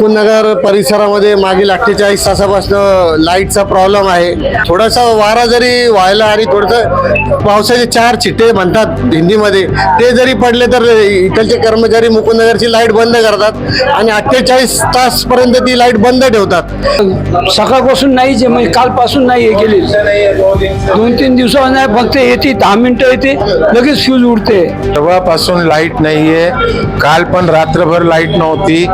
नगर परिसरामध्ये मागील अठ्ठेचाळीस तासापासून लाईटचा प्रॉब्लेम आहे. थोडासा वारा जरी व्हायला आणि थोडंसं पावसाचे चार छिटे म्हणतात हिंदीमध्ये ते जरी पडले तर इकडचे कर्मचारी मुकुंदनगरची लाइट बंद करतात आणि अठ्ठेचाळीस तास पर्यंत ती लाइट बंद ठेवतात. सकाळपासून नाहीच आहे म्हणजे कालपासून नाही हे केली दोन तीन दिवसावर नाही फक्त येते दहा मिनिटं येते लगेच फ्यूज उडते. तेव्हापासून लाइट नाहीये. काल पण रात्रभर लाइट नव्हती.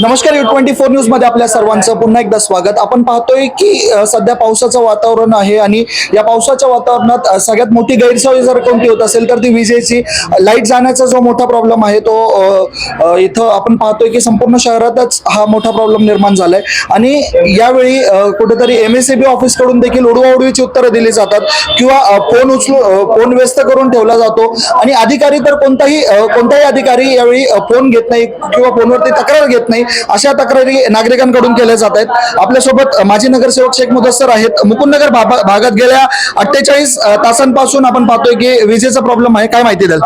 नमस्कार ट्वेंटी फोर न्यूजमध्ये आपल्या सर्वांचं पुन्हा एकदा स्वागत. आपण पाहतोय की सध्या पावसाचं वातावरण आहे आणि या पावसाच्या वातावरणात सगळ्यात मोठी गैरसोय जर कोणती होत असेल तर ती विजेची. लाइट जाण्याचा जो मोठा प्रॉब्लेम आहे तो इथं आपण पाहतोय की संपूर्ण शहरातच हा मोठा प्रॉब्लेम निर्माण झालाय. आणि यावेळी कुठेतरी एम एस सी बी ऑफिसकडून देखील उडवाउडवीची उत्तरं दिली जातात किंवा फोन उचलून फोन व्यस्त करून ठेवला जातो. आणि अधिकारी तर कोणताही कोणताही अधिकारी यावेळी फोन घेत नाही किंवा फोनवरती तक्रार घेत नाही. अशा तक्रारी नागरिकांकडून केल्या जात आहेत. आपल्यासोबत माजी नगरसेवक शेख मुदस्सर आहेत. मुकुंदनगर भागा- भागात गेल्या अठ्ठेचाळीस तासांपासून आपण पाहतोय की विजेचा प्रॉब्लेम आहे. काय माहिती द्याल?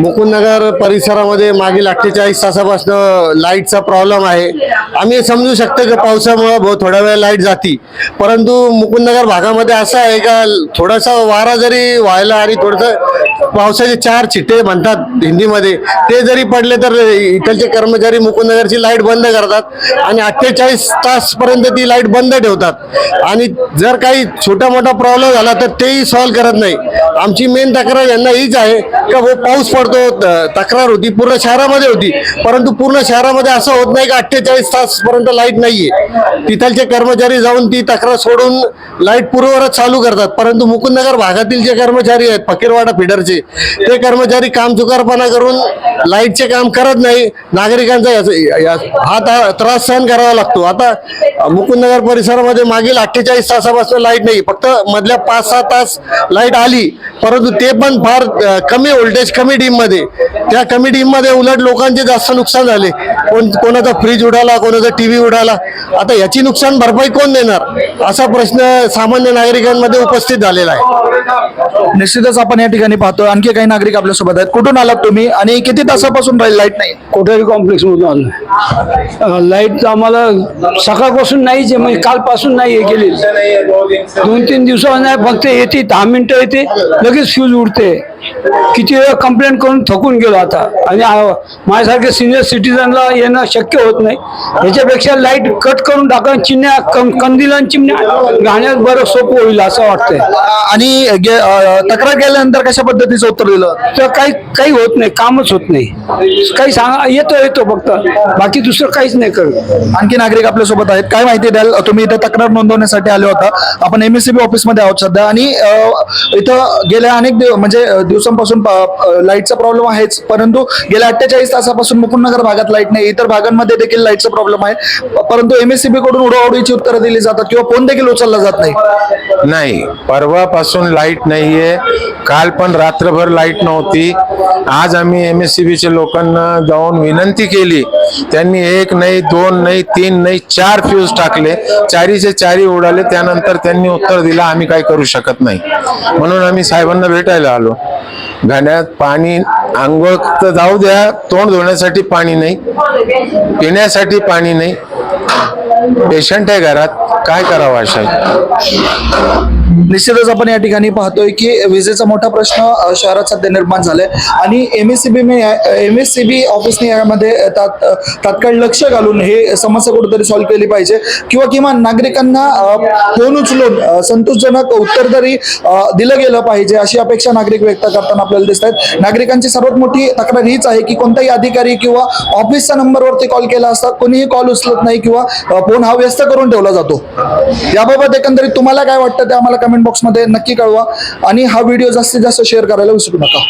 मुकुंदनगर परिसरामध्ये मागील अठ्ठेचाळीस तासापासून लाईटचा प्रॉब्लेम आहे. आम्ही समजू शकतो की पावसामुळं बहुत थोड्या वेळ लाइट जाती. परंतु मुकुंदनगर भागामध्ये असं आहे का थोडासा वारा जरी व्हायला आणि थोडंसं पावसाचे चार छिट्टे म्हणतात हिंदीमध्ये ते जरी पडले तर इकडचे कर्मचारी मुकुंदनगरची लाइट बंद करतात आणि अठ्ठेचाळीस तासपर्यंत ती लाइट बंद ठेवतात. आणि जर काही छोटा मोठा प्रॉब्लेम झाला तर तेही सॉल्व्ह करत नाही. आमची मेन तक्रार यांना हीच आहे का वो पाऊस पडतो तक्रार होती. पूर्ण शहरामध्ये होती. परंतु पूर्ण शहरामध्ये असं होत नाही का अठ्ठेचाळीस तास पर्यंत लाइट नाहीये. तिथलचे कर्मचारी जाऊन ती तक्रार सोडून लाइट पूर्ववरच चालू करतात. परंतु मुकुंदनगर भागातील जे कर्मचारी आहेत फकीरवाडा फिडरचे ते कर्मचारी काम चुकारपणा करून लाईटचे काम करत नाही. नागरिकांचा या- हा त्रास सहन करावा लागतो. आता मुकुंदनगर परिसरामध्ये मागील अठ्ठेचाळीस तासापासून लाइट नाही. फक्त मधल्या पाच सहा तास लाइट आली. परंतु ते पण फार कमी व्होल्टेज कमी डीम मध्ये. त्या कमी डीममध्ये उलट लोकांचे जास्त नुकसान झाले. कोण कोणाचा फ्रीज उडाला कोणाचा टीव्ही उडाला. आता याची नुकसान भरपाई कोण देणार? असा प्रश्न सामान्य नागरिकांमध्ये उपस्थित झालेला आहे. निश्चितच आपण या ठिकाणी पाहतो आणखी काही नागरिक आपल्यासोबत आहेत. कुठून आलात तुम्ही आणि किती तासापासून राहील लाइट नाही? कोठारी कॉम्प्लेक्स मधून आलो लाइट आम्हाला सकाळपासून नाहीच आहे म्हणजे कालपासून नाही हे केली दोन तीन दिवसावर नाही फक्त येते दहा मिनिटं येते लगेच फ्यूज उडते. किती वेळा कंप्लेंट करून थकून गेलो आता. आणि माझ्यासारख्या सिनियर सिटीजनला येणं शक्य होत नाही. याच्यापेक्षा लाइट कट करून टाका कं- कंदिला चिमण्या घाण्यात बरं सोपं होईल असं वाटतंय. आणि तक्रार केल्यानंतर कशा पद्धतीचं उत्तर दिलं? तर काही काही होत नाही कामच होत नाही. काही सांगा येतो येतो फक्त. बाकी दुसरं काहीच नाही करत आणखी नागरिक आपल्यासोबत आहेत. काय माहिती द्याल? तुम्ही इथं तक्रार नोंदवण्यासाठी आले होता. आपण एम एस सी बी ऑफिसमध्ये आहोत सध्या. आणि इथं गेल्या अनेक म्हणजे दिवसांपासून अ, लाईटचा प्रॉब्लेम आहेच. परंतु गेल्या अठ्ठेचाळीस तासापासून मुकुंदनगर भागात लाइट नाही. इतर भागांमध्ये देखील लाईटचा प्रॉब्लेम आहे. परंतु एमएससीबी कडून उडवाउडीची उत्तरं दिली जातात किंवा फोन देखील उचलला जात नाही. नाही. परवापासून लाइट नाहीये. काल पण रात्रभर लाइट नव्हती. आज आम्ही एम लोकांना जाऊन विनंती केली. त्यांनी एक नाही दोन नाही तीन नाही चार फ्यूज टाकले. चारीचे चारी उडाले. त्यानंतर त्यांनी उत्तर दिलं आम्ही काही करू शकत नाही. म्हणून आम्ही साहेबांना भेटायला आलो. घाण्यात पाणी आंघोळ तर जाऊ द्या तोंड धुण्यासाठी पाणी नाही पिण्यासाठी पाणी नाही. पेशंट आहे घरात काय करावं अशा निश्चितच आपण या ठिकाणी पाहतोय की विजेचा मोठा प्रश्न शहरात सध्या निर्माण झालाय. आणि M S C B M S C B ऑफिसने यामध्ये तात्काळ लक्ष घालून हे समस्या कुठेतरी सॉल्व्ह केली पाहिजे. किंवा किमान नागरिकांना फोन उचलून संतोषजनक उत्तर तरी दिलं गेलं पाहिजे अशी अपेक्षा नागरिक व्यक्त करताना आपल्याला दिसत आहेत. नागरिकांची सर्वात मोठी तक्रार हीच आहे की कोणताही अधिकारी किंवा ऑफिसच्या नंबरवरती कॉल केला असता कोणीही कॉल उचलत नाही किंवा फोन हा व्यस्त करून ठेवला जातो. याबाबत एकंदरीत तुम्हाला काय वाटतं ते आम्हाला कमेंट बॉक्समध्ये नक्की कळवा. आणि हा व्हिडिओ जास्तीत जास्त शेअर करायला विसरू नका.